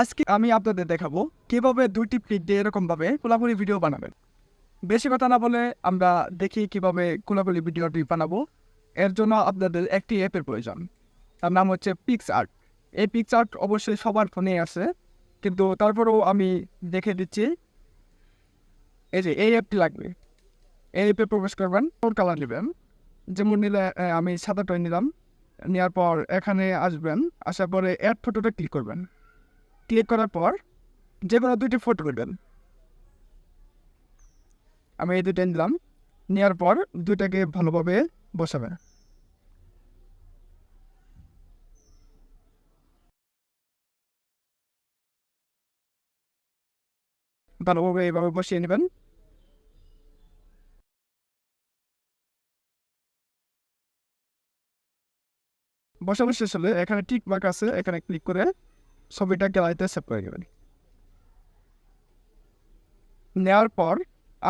আজকে আমি আপনাদের দেখাবো কীভাবে দুইটি ক্লিক দিয়ে এরকমভাবে কোলাকুলি ভিডিও বানাবেন। বেশি কথা না বলে আমরা দেখি কীভাবে কোলাকুলি ভিডিওটি বানাবো। এর জন্য আপনাদের একটি অ্যাপের প্রয়োজন। তার নাম হচ্ছে পিক্স আর্ট এই পিক্স আর্ট অবশ্যই সবার ফোনে আছে, কিন্তু তারপরেও আমি দেখে দিচ্ছি। এই যে, এই অ্যাপটি লাগবে। এই অ্যাপে প্রবেশ করবেন, কোন কালার নেবেন? যেমন নিলে আমি সাদাটাই নিলাম। নেওয়ার পর এখানে আসবেন, আসার পরে অ্যাড ফটোটা ক্লিক করবেন। ক্লিক করার পর যে কোনো দুইটি ফটো নেবেন। আমি এই দুইটা নিলাম। নেওয়ার পর দুইটাকে ভালোভাবে বসাবেন। ভালোভাবে এইভাবে বসিয়ে নেবেন। বসানো শেষ হলে এখানে টিক মার্ক আছে, এখানে ক্লিক করে ছবিটা গ্যালারিতে সেভ করে দেবেন। নেওয়ার পর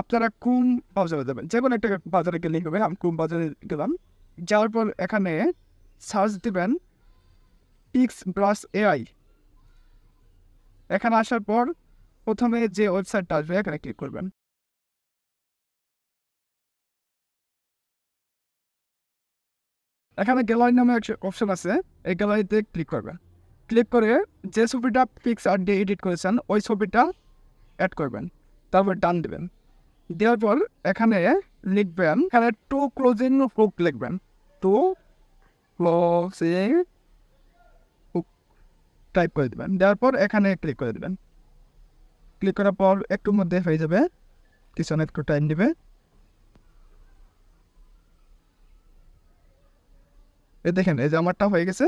আপনারা কুম বাজারে যাবেন? যে কোনো একটা বাজারে গেলেই হবে, আমি কোন বাজারে গেলাম। যাওয়ার পর এখানে সার্চ দিবেন পিক্স ব্রাশ এআই এখানে আসার পর প্রথমে যে ওয়েবসাইটটা আসবে, এখানে ক্লিক করবেন। এখানে গ্যালারি নামে একটা অপশন আছে, এই গ্যালারিতে ক্লিক করবেন। ক্লিক করে যে ছবিটা পিক্স আর্ট দিয়ে এডিট করেছেন, ওই ছবিটা অ্যাড করবেন। তারপর ডান দেবেন। দেওয়ার পর এখানে লিখবেন, এখানে টু ক্লোজিং হুক লিখবেন। টু ক্লোজিং হুক টাইপ করে দেবেন। দেওয়ার পর এখানে ক্লিক করে দেবেন। ক্লিক করার পর একটু মধ্যে হয়ে যাবে। পিছনে একটু টাইম দেবে। দেখেন, এই যে আমারটা হয়ে গেছে।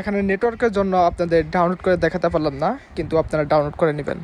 এখানে নেটওয়ার্কের জন্য আপনাদের ডাউনলোড করে দেখাতে পারলাম না কিন্তু আপনারা ডাউনলোড করে নেবেন।